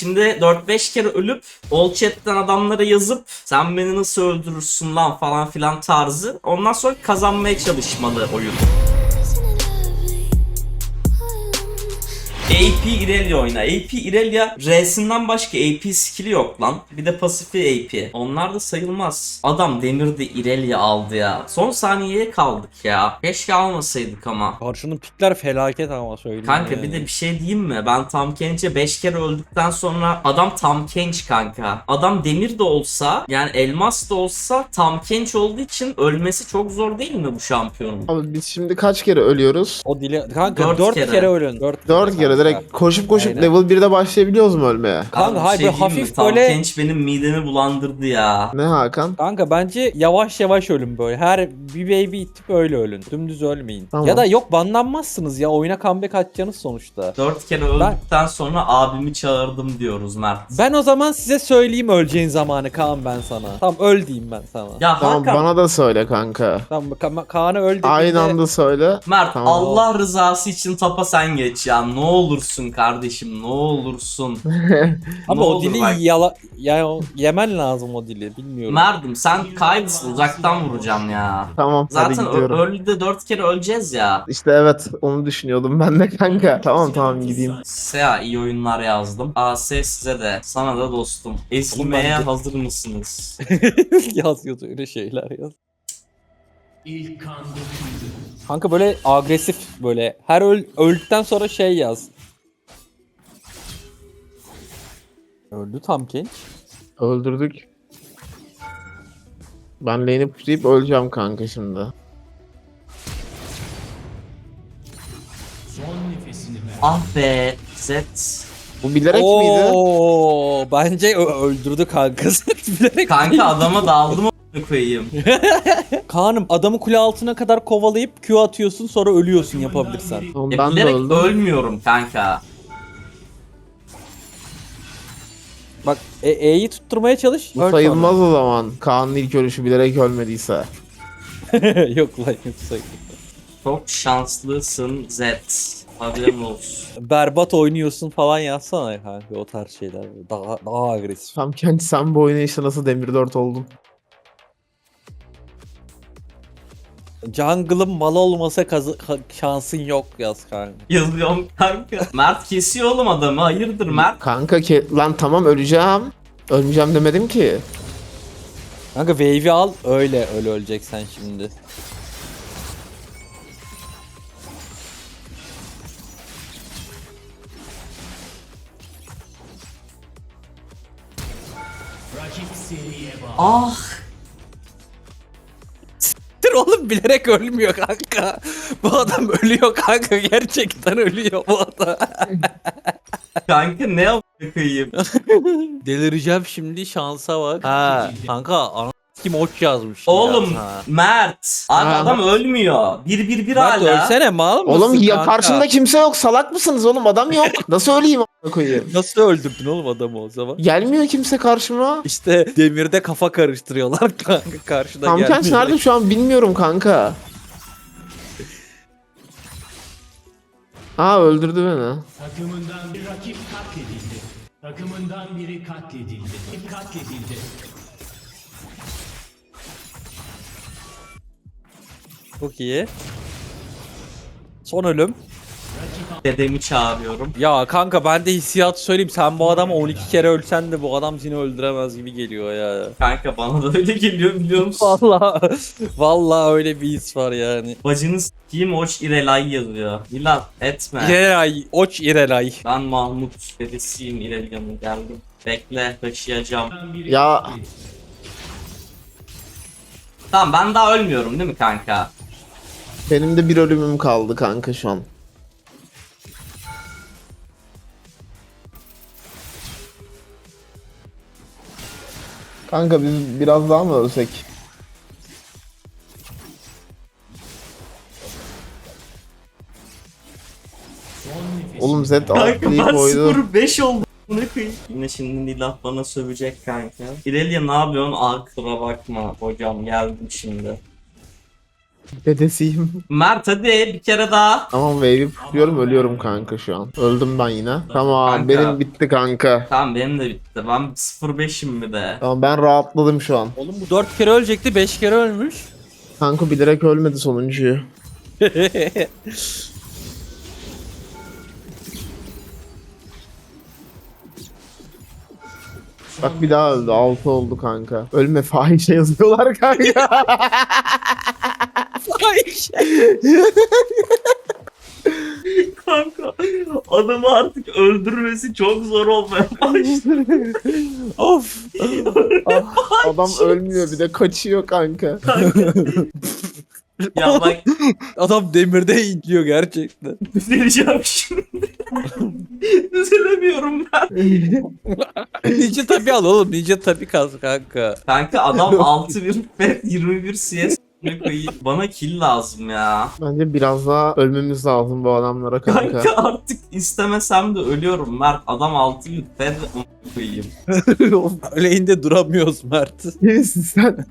Şimdi 4-5 kere ölüp all chat'ten adamlara yazıp sen beni nasıl öldürürsün lan falan filan tarzı. Ondan sonra kazanmaya çalışmalı oyun. AP Irelia oyna. AP Irelia R'sinden başka AP skill'i yok lan. Bir de pasifi AP. Onlar da sayılmaz. Adam demirdi Irelia aldı ya. Son saniyeye kaldık ya. Keşke almasaydık ama. Karşının pikler felaket ama söyleyeyim. Kanka yani. bir de bir şey diyeyim mi? Ben Tam Kench'e 5 kere öldükten sonra adam Tam Kench kanka. Adam demir de olsa yani elmas da olsa Tam Kench olduğu için ölmesi çok zor değil mi bu şampiyonun? Abi biz şimdi kaç kere ölüyoruz? O dili kanka Dört 4 kere. kere. ölün. 4 4 kere direkt koşup koşup Aynen. level 1'de başlayabiliyoruz mu ölmeye? Kanka, hayır, şey böyle mi? hafif Tam böyle- Kench benim midemi bulandırdı ya. Ne Hakan? Kanka bence yavaş yavaş ölün böyle. Her bir baby itip öyle ölün. Dümdüz ölmeyin. Tamam. Ya da yok banlanmazsınız ya. Oyuna comeback atacaksınız sonuçta. 4 kere öldükten sonra abimi çağırdım diyoruz Mert. Ben o zaman size söyleyeyim öleceğin zamanı Kaan ben sana. Tamam öl diyeyim ben sana. Ya Tamam Hakan bana da söyle kanka. Tamam Ka- Kaan'a öl dediğinde... Aynı anda söyle. Mert Tamam. Allah rızası için tapa sen geç ya. Ne olursun kardeşim ne olursun. Ama Ne o dili bak. yala... yani o- yemen lazım o dili bilmiyorum. Mert'im sen kaybısın uzaktan vuracağım ya. Tamam hadi Zaten gidiyorum. early'de 4 kere öleceğiz ya. İşte evet onu düşünüyordum ben de kanka. Tamam tamam gideyim. Sea iyi oyunlar yazdım. AS size de sana da dostum. Eskimeye de- hazır mısınız? yaz yaz öyle şeyler yaz. Kanka böyle agresif böyle her öl öldükten sonra şey yaz. Öldü tam genç. Öldürdük. Ben lane'i pushlayıp öleceğim kanka şimdi. ah be Z. Bu bilerek miydi? Oo, bence ö- öldürdü kankası. Bilerek Kanka adama daldım a**ını koyayım. Kaan'ım adamı kule altına kadar kovalayıp Q atıyorsun sonra ölüyorsun yapabilirsen. Oğlum Ya ben de bilerek öldüm. ölmüyorum kanka. Bak e- E'yi tutturmaya çalış. Bu öl sayılmaz o zaman. Kaan'ın ilk ölüşü bilerek ölmediyse. sonra. yok lan yok sayılmaz. Çok şanslısın Z. Haberin olsun. Berbat oynuyorsun falan yazsana kanka o tarz şeyler. Daha daha agresif. Tam kendi sen bu oynayışta nasıl demir 4 oldun? Jungle'ın mal olmasa kazı- ka- şansın yok yaz kanka. Yazıyorum kanka. Mert kesiyor oğlum adamı. Hayırdır Mert? Kanka ke lan tamam öleceğim. Ölmeyeceğim demedim ki. Kanka wave'i al öyle öyle öleceksen şimdi. Ah Dur oğlum bilerek ölmüyor kanka. Bu adam ölüyor kanka gerçekten ölüyor bu adam. kanka ne yapayım? Delireceğim şimdi şansa bak. Ha kanka ana kim oç yazmış. Oğlum ya. Mert. Abi Ha. adam ölmüyor. Bir bir bir Mert hala. ölsene mal mısın Oğlum ya kanka? karşımda kimse yok. Salak mısınız oğlum? Adam yok. Nasıl öleyim a**ına koyayım? Nasıl öldürdün oğlum adamı o zaman? Gelmiyor kimse karşıma. İşte demirde kafa karıştırıyorlar kanka karşıda Tam gelmiyor. Nerede şu an bilmiyorum kanka. Aa öldürdü beni. Takımından bir rakip katledildi. Takımından biri katledildi. Katledildi. Çok iyi. Son ölüm. Dedemi çağırıyorum. Ya kanka ben de hissiyat söyleyeyim sen bu adamı 12 kere ölsen de bu adam seni öldüremez gibi geliyor ya. Kanka bana da öyle geliyor biliyor musun? Vallahi vallahi öyle bir his var yani. Bacını s**eyim Oç İrelay yazıyor. Milan etme. İrelay, Oç İrelay. Ben Mahmut dedesiyim İrelay'ın geldim. Bekle taşıyacağım. Ya Tamam ben daha ölmüyorum değil mi kanka? Benim de bir ölümüm kaldı kanka şu an. Kanka biz biraz daha mı ölsek? Oğlum Z Kanka atlayıp ben oydu. 0-5 oldum. Ne koyayım? Yine şimdi Nilah bana sövecek kanka. İrelia ne yapıyorsun? Aa kusura bakma hocam geldim şimdi. Dedesiyim. Mert hadi bir kere daha. Tamam wave'i tutuyorum ölüyorum kanka şu an. Öldüm ben yine. Tamam Kanka. benim bitti kanka. Tamam benim de bitti. Ben 0-5'im mi de? Tamam ben rahatladım şu an. Oğlum bu 4 kere ölecekti 5 kere ölmüş. Kanka bilerek ölmedi sonuncuyu. Bak bir daha öldü. 6 oldu kanka. Ölme fahişe yazıyorlar kanka. Kanka adamı artık öldürmesi çok zor olmaya başladı. of. Adam ölmüyor bir de kaçıyor kanka. ya bak Adam demirde incliyor gerçekten. düzeleceğim şimdi. Düzelemiyorum ben. Ninja tabi al oğlum. Ninja tabi kaz kanka. Kanka adam 6 1 ve 21 CS. Bana kill lazım ya. Bence biraz daha ölmemiz lazım bu adamlara kanka. Kanka artık istemesem de ölüyorum Mert. Adam 6 1 ve koyayım. Aleyhinde duramıyoruz Mert. Kimsin sen?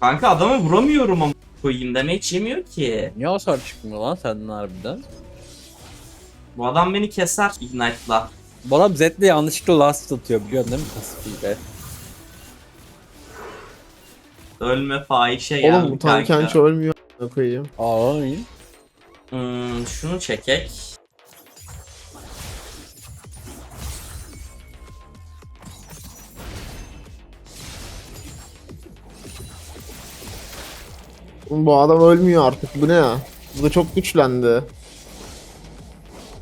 Kanka adamı vuramıyorum ama koyayım deme hiç yemiyor ki. Niye hasar çıkmıyor lan senden harbiden? Bu adam beni keser Ignite'la. Bu adam Zed'le yanlışlıkla last atıyor biliyorsun değil mi pasifiyle? Ölme fahişe geldi Oğlum bu tanken kanka. hiç ölmüyor. a**ına koyayım. Ağlamayın. Hmm, şunu çekek. Oğlum Bu adam ölmüyor artık. Bu ne ya? Bu da çok güçlendi.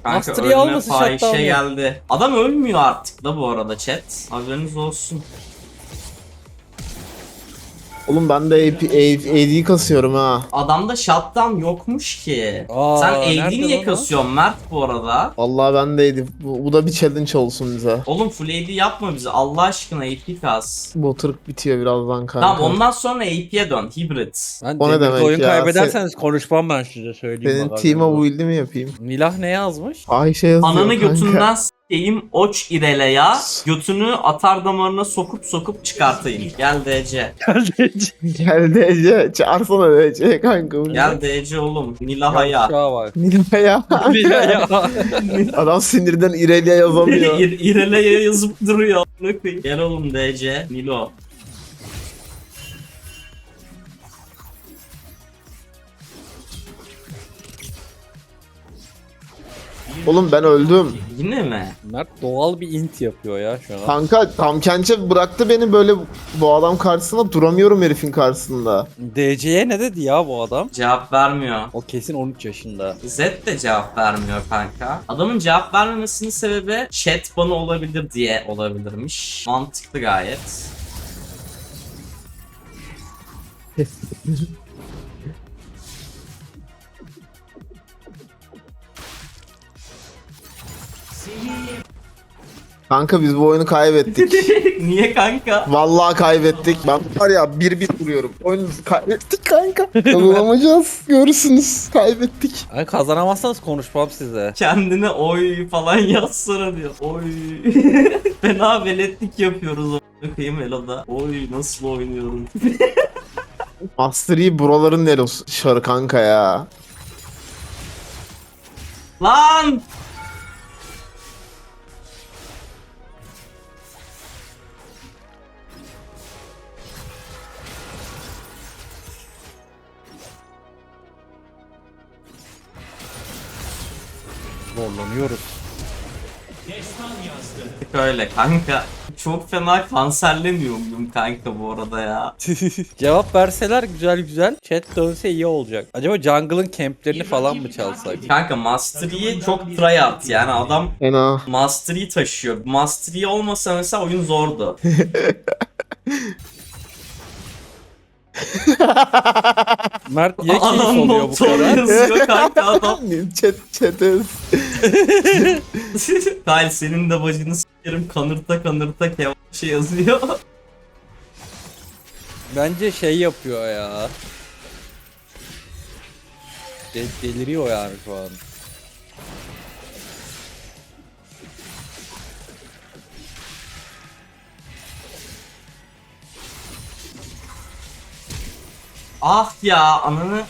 Kanka Mastery'i ölme fahişe geldi. Adam ölmüyor artık da bu arada chat. Haberiniz olsun. Oğlum ben de AP, AD kasıyorum ha. Adamda shutdown yokmuş ki. Aa, Sen AD nerede niye lan o? kasıyorsun Mert bu arada? Vallahi ben de AD. Bu, bu da bir challenge olsun bize. Oğlum full AD yapma bize Allah aşkına AP kas. Bu tırk bitiyor birazdan kanka. Tamam ondan sonra AP'ye dön. Hybrid. Ben O ne demek oyun ya? kaybederseniz konuşmam ben size söyleyeyim. Senin bakalım. team'a build'i mi yapayım? Nilah ne yazmış? Ayşe yazıyor Ananı kanka. götünden s**eyim oç ireleya. Götünü atar damarına sokup sokup çıkartayım. Gel DC. Gel DC. Çağırsana DC kanka. bunu. Gel DC oğlum. Nilahaya. Yavşağa bak. Nilay Nilah ya. Adam sinirden İrelia yazamıyor. İr İrele'ye yazıp duruyor. Gel oğlum DC. Nilo. Oğlum ben öldüm. Yine mi? Mert doğal bir int yapıyor ya şu an. Kanka tam kençe bıraktı beni böyle bu adam karşısında duramıyorum herifin karşısında. DC'ye ne dedi ya bu adam? Cevap vermiyor. O kesin 13 yaşında. Z de cevap vermiyor kanka. Adamın cevap vermemesinin sebebi chat bana olabilir diye olabilirmiş. Mantıklı gayet. Kanka biz bu oyunu kaybettik. Niye kanka? Vallahi kaybettik. Ben var ya bir bir vuruyorum. Oyunu kaybettik kanka. Kazanamayacağız. Görürsünüz. Kaybettik. Ay kazanamazsanız konuşmam size. Kendine oy falan yazsana diyor. Oy. Fena veletlik yapıyoruz o bakayım Elo'da. Oy nasıl oynuyorum. Master Yi buraların nelos şarı kanka ya. Lan! Zorlanıyoruz. Öyle kanka. Çok fena kanserlemiyor muyum kanka bu arada ya? Cevap verseler güzel güzel. Chat dönse iyi olacak. Acaba jungle'ın camplerini falan mı çalsak? Kanka Master Yi çok tryhard yani adam Fena. Master Yi taşıyor. Master Yi olmasa mesela oyun zordu. Mert niye keyif Adam oluyor bu motor kadar? yazıyor kanka adam. Chat chat'e. Kyle senin de bacını s**erim kanırta kanırta kevan şey yazıyor. Bence şey yapıyor ya. De- deliriyor yani şu an. Ah ya ananı.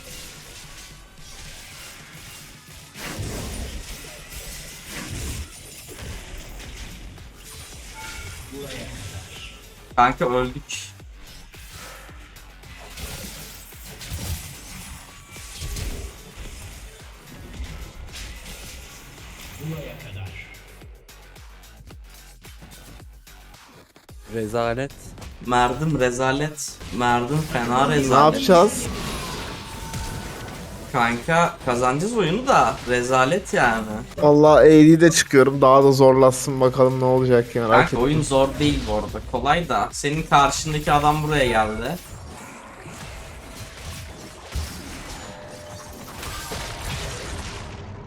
Kanka öldük. Buraya kadar. Rezalet. Merdim rezalet. Merdim fena Ne rezalet. yapacağız? Kanka kazanacağız oyunu da rezalet yani. Allah AD de çıkıyorum. Daha da zorlasın bakalım ne olacak yani. Kanka oyun zor değil bu arada. Kolay da. Senin karşındaki adam buraya geldi.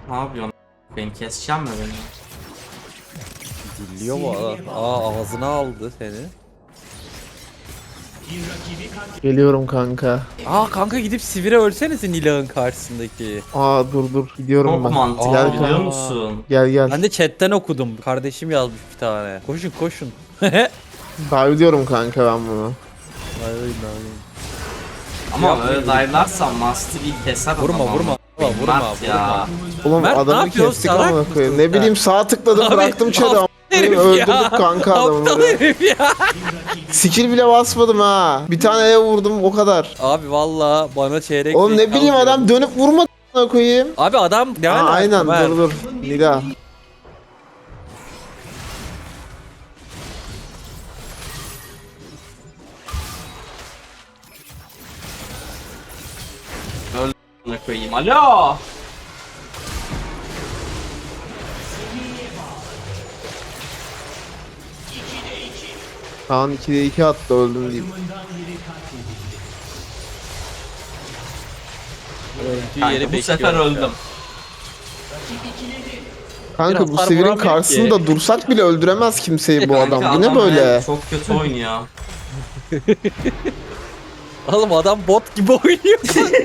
Ne yapıyorsun? Beni keseceğim mi beni? Dilliyor bu adam. Aa ağzına aldı seni. Geliyorum kanka. Aa kanka gidip Sivire ölsenize Nilah'ın karşısındaki. Aa dur dur gidiyorum Çok ben. mantıklı Gel biliyor kanka. musun? Gel gel. Ben de chatten okudum. Kardeşim yazmış bir tane. Koşun koşun. Dive'liyorum kanka ben bunu. Ama öyle daylarsan Master'ı keser adam Vurma ama. vurma. Vurma vurma. Mert ya. Oğlum Mert, ne adamı yapıyorsun? kestik Salak amına koyayım. mısın Ne bileyim sağ tıkladım Abi, bıraktım aptal herif ya. Öldürdük kanka adamı. Aptal buraya. herif ya. Skill bile basmadım ha. Bir tane E vurdum o kadar. Abi valla bana çeyrek Oğlum ne bileyim adam dönüp vurmadı amına koyayım. Abi adam Aa, alaka aynen dur dur. Nida. Ne koyayım? Alo. Kaan 2'de 2 attı öldüm diyeyim. Öldüğü Kanka yeri bu sefer öldüm. Kanka Biraz bu hasar Sivir'in vuramıyor karşısında ki. dursak bile öldüremez kimseyi bu Kanka adam. Bu ne böyle? Çok kötü oynuyor. Oğlum adam bot gibi oynuyor.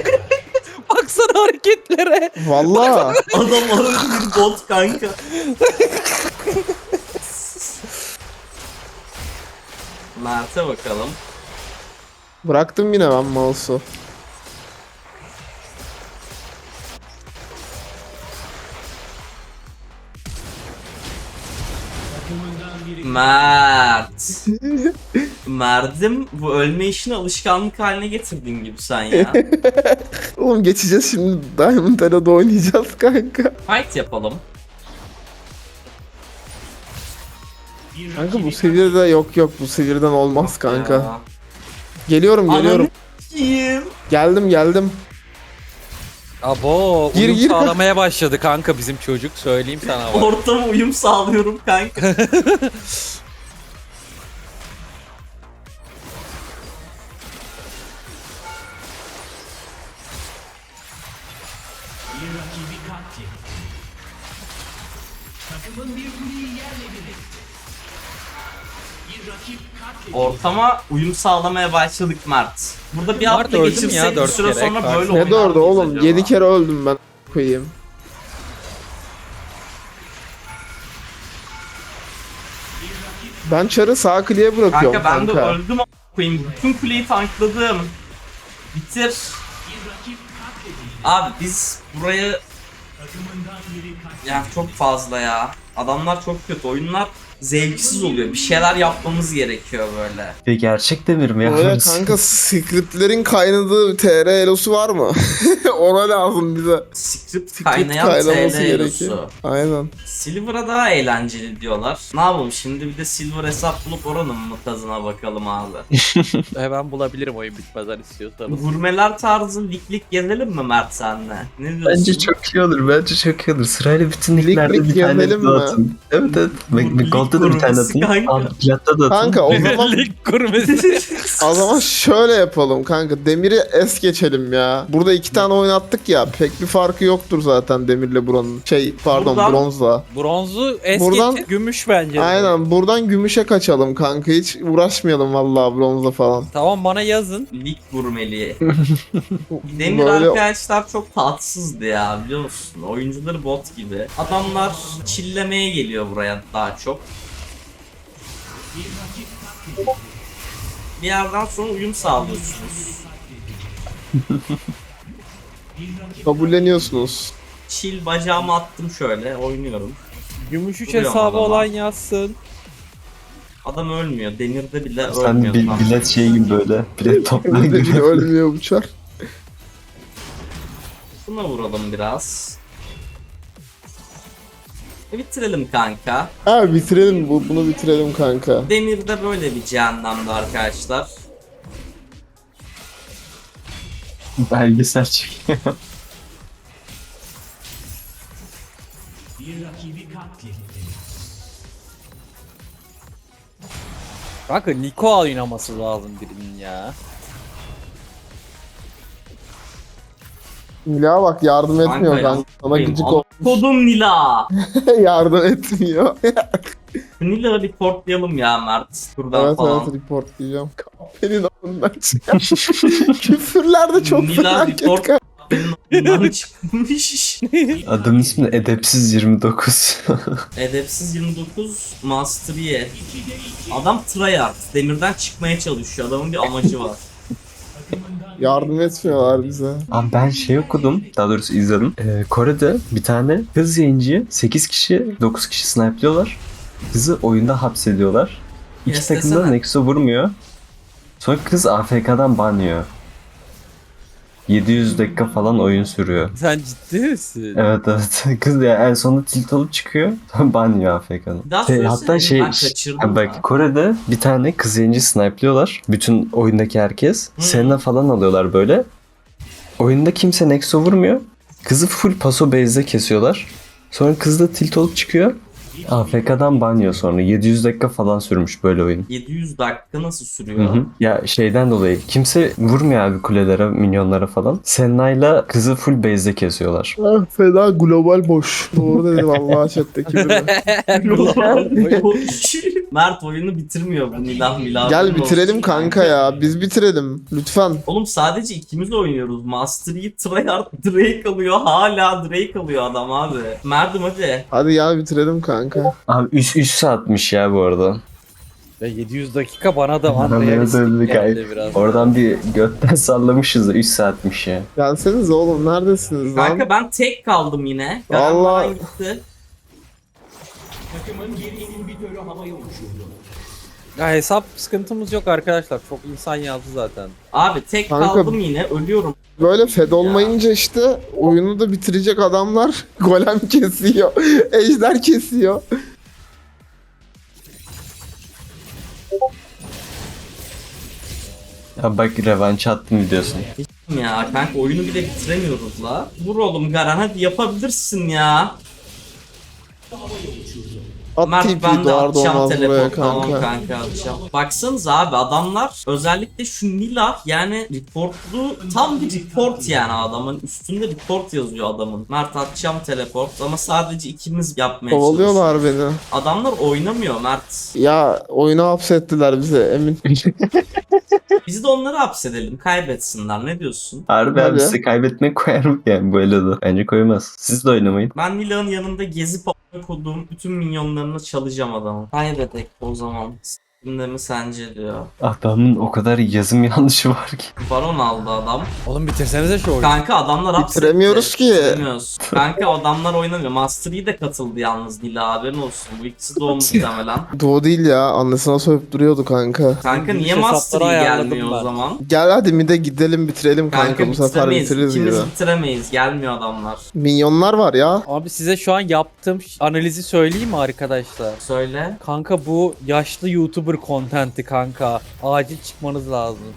Baksana hareketlere. Valla. Adam arada bir bot kanka. Mert'e bakalım. Bıraktım yine ben mouse'u. Mert. Mert'im bu ölme işini alışkanlık haline getirdin gibi sen ya. Oğlum geçeceğiz şimdi Diamond Ara'da oynayacağız kanka. Fight yapalım. Kanka bu seviyede yok yok bu seviyeden olmaz kanka. Ya. Geliyorum geliyorum. Ananı. Geldim geldim. Abo Gir, uyum gir. sağlamaya başladı kanka bizim çocuk söyleyeyim sana bak. Ortama uyum sağlıyorum kanka. Takımın bir kuleyi yerle bir Ortama uyum sağlamaya başladık Mert. Burada bir Mert hafta öldü mü geçirsek ya bir dört süre kere? sonra böyle Ne oynar orada mıyız oğlum? acaba? 7 kere öldüm ben koyayım. Ben çarı sağ kliye bırakıyorum Kanka ben kanka. de öldüm a- koyayım. Bütün kuleyi tankladım. Bitir. Abi biz burayı yani çok fazla ya. Adamlar çok kötü. Oyunlar zevksiz oluyor. Bir şeyler yapmamız gerekiyor böyle. Ve gerçek demir mi yapıyoruz? kanka scriptlerin kaynadığı TR elosu var mı? Ona lazım bize. Script Script kaynayan gerekiyor. elosu. Aynen. Silver'a daha eğlenceli diyorlar. Ne yapalım şimdi bir de Silver hesap bulup oranın mı tadına bakalım abi. Hemen bulabilirim oyun bitmeden istiyorsanız. Vurmeler tarzı lik gezelim mi Mert senle? Ne diyorsun? Bence çok iyi olur. Bence çok iyi olur. Sırayla bütün Lig liglerde lig bir tane yenelim mi? dağıtın. Evet evet. Bak, Lig Gold'da da bir tane kurması atın. kanka. Abi, Platta da atın. Kanka o zaman Lig kurmesi. o zaman şöyle yapalım kanka. Demir'i es geçelim ya. Burada iki tane oynattık ya. Pek bir farkı yoktur zaten Demir'le buranın. Şey pardon Buradan- bronzla. Bronzu es Buradan- geçin, gümüş bence. Aynen buradan gümüşe kaçalım kanka. Hiç uğraşmayalım vallahi bronzla falan. Tamam bana yazın. Lig gurmeliği. Demir Böyle arkadaşlar çok tatsızdı ya biliyor musun? Oyuncuları bot gibi. Adamlar çillemeye geliyor buraya daha çok. Bir yerden sonra uyum sağlıyorsunuz. Kabulleniyorsunuz. Chill bacağımı attım şöyle oynuyorum. Gümüş 3 Vuruyor hesabı adama. olan yazsın. Adam ölmüyor. Demirde bile Sen ölmüyor. bir tam. bilet şey gibi böyle. Bilet toplar Öyle gibi. ölmüyor uçar. Buna vuralım biraz. E, bitirelim kanka. Ha bitirelim bu, bunu bitirelim kanka. Demirde böyle bir cehennemdi arkadaşlar. Belgesel çekiyor. Kanka Niko oynaması lazım birinin ya. Nila bak yardım etmiyor kanka. Sana gıcık ol. Kodum Nila. yardım etmiyor. Nila reportlayalım ya Mert. Buradan evet falan. evet report diyeceğim. Kahpenin ağzından çıkan. Küfürler de çok Nila felaket report ağzımdan çıkmış. Adamın ismi de Edepsiz 29. Edepsiz 29 Master Yi. Adam tryhard. Demirden çıkmaya çalışıyor. Adamın bir amacı var. Yardım etmiyorlar bize. Abi ben şey okudum, daha doğrusu izledim. Ee, Kore'de bir tane kız yayıncıyı 8 kişi, 9 kişi snipe'liyorlar. Kızı oyunda hapsediyorlar. İki Yes takım da desene. Nexus'a vurmuyor. Sonra kız AFK'dan banıyor. 700 dakika falan oyun sürüyor. Sen ciddi misin? Evet evet. Kız ya en sonunda tilt alıp çıkıyor. Sonra banıyor AFK'dan. Daha Şey, hatta şey, ben kaçırdım ha ya. bak Kore'de bir tane kız yayıncı snipe'liyorlar. Bütün oyundaki herkes. Hı. Senna falan alıyorlar böyle. Oyunda kimse Nexo vurmuyor. Kızı full paso base'de kesiyorlar. Sonra kız da tilt olup çıkıyor. AFK'dan banyo sonra. 700 dakika falan sürmüş böyle oyun. 700 dakika nasıl sürüyor? Hı hı. Ya şeyden dolayı kimse vurmuyor abi kulelere, minyonlara falan. Senna'yla kızı full base'de kesiyorlar. Ah, feda global boş. Doğru dedim Allah chat'teki biri. Mert oyunu bitirmiyor bu Milan Milan. Gel bitirelim kanka ya. Biz bitirelim. Lütfen. Oğlum sadece ikimiz oynuyoruz. Master Yi tryhard Drake alıyor. Hala Drake alıyor adam abi. Mert'im hadi. Hadi gel bitirelim kanka. Abi 3 3 saatmiş ya bu arada. Ve 700 dakika bana da öyle geldi biraz. Oradan bir götten sallamışız da 3 saatmiş ya. Gelseniz oğlum neredesiniz lan? Kanka ben tek kaldım yine. Gitti. Takımın bir inhibitörü havaya uçurdu. Ya hesap sıkıntımız yok arkadaşlar. Çok insan yazdı zaten. Abi tek Kanka- kaldım yine. Ölüyorum. Böyle fed olmayınca işte oyunu da bitirecek adamlar golem kesiyor. Ejder kesiyor. Ya bak revanş attım biliyorsun. Ya kanka oyunu bile bitiremiyoruz la. Vur oğlum Garen hadi yapabilirsin ya. At Mert ben de doğar atacağım doğmaz buraya teleport tamam kanka. atacağım. Baksanıza abi adamlar özellikle şu Nila yani reportlu tam bir report yani adamın üstünde report yazıyor adamın. Mert atacağım teleport ama sadece ikimiz yapmaya çalışıyoruz. Kovalıyorlar beni. Adamlar oynamıyor Mert. Ya oyunu hapsettiler bize emin. Biz de onları hapsedelim kaybetsinler ne diyorsun? Harbi abi size kaybetmek koyarım yani böyle de. Bence koymaz. Siz de oynamayın. Ben Nila'nın yanında gezip a**ına koduğum bütün minyonlarını çalacağım adamı. Kaybedek o zaman. S**timde mi sence diyor. Adamın o kadar yazım yanlışı var ki. Baron aldı adam. Oğlum bitirsenize şu oyunu. Kanka adamlar hapsetti. Bitiremiyoruz ki. Bitiremiyoruz. Kanka adamlar oynamıyor. Master Yi de katıldı yalnız Nila haberin olsun. Bu ikisi de o muhtemelen. Doğu değil ya annesine sövüp duruyordu kanka. Kanka niye Master Yi hesapları ayarladım gelmiyor o ben. zaman? Gel hadi mide gidelim bitirelim kanka, Kanka bu sefer bitiremeyiz. bitiririz gibi. İkimiz bitiremeyiz. Gelmiyor adamlar. Minyonlar var ya. Abi size şu an yaptığım analizi söyleyeyim mi arkadaşlar? Söyle. Kanka bu yaşlı YouTuber contenti kanka. Acil çıkmanız lazım.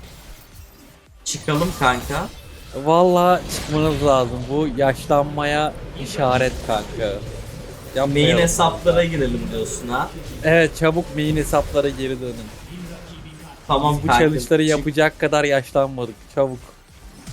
Çıkalım kanka. Vallahi çıkmanız lazım. Bu yaşlanmaya işaret kanka. Main Yapmayalım. hesaplara girelim diyorsun ha. Evet çabuk main hesaplara geri dönün. Tamam Bu kanka. challenge'ları Çık- yapacak kadar yaşlanmadık. Çabuk.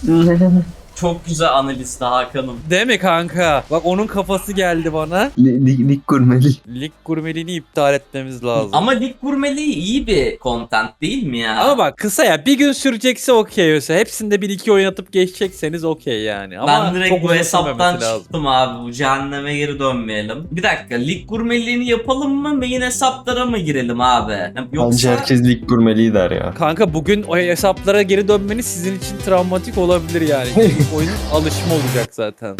Çok güzel analizdi Hakan'ım. Değil mi kanka? Bak onun kafası geldi bana. Lig, lig, lig gurmeli. Lig gurmeliğini iptal etmemiz lazım. Ama, Ama Lig Gurmeliği iyi bir content değil mi ya? bak kısa ya bir gün sürecekse okey olsa hepsinde bir iki oynatıp geçecekseniz okey yani. Ama ben direkt bu hesaptan lazım. çıktım abi. Bu cehenneme geri dönmeyelim. Bir dakika lig gurmeliğini yapalım mı? Main hesaplara mı girelim abi? Yoksa Bence herkes lig gurmeliği der ya. Kanka bugün o hesaplara geri dönmeniz sizin için travmatik olabilir yani. Oyunun alışımı olacak zaten.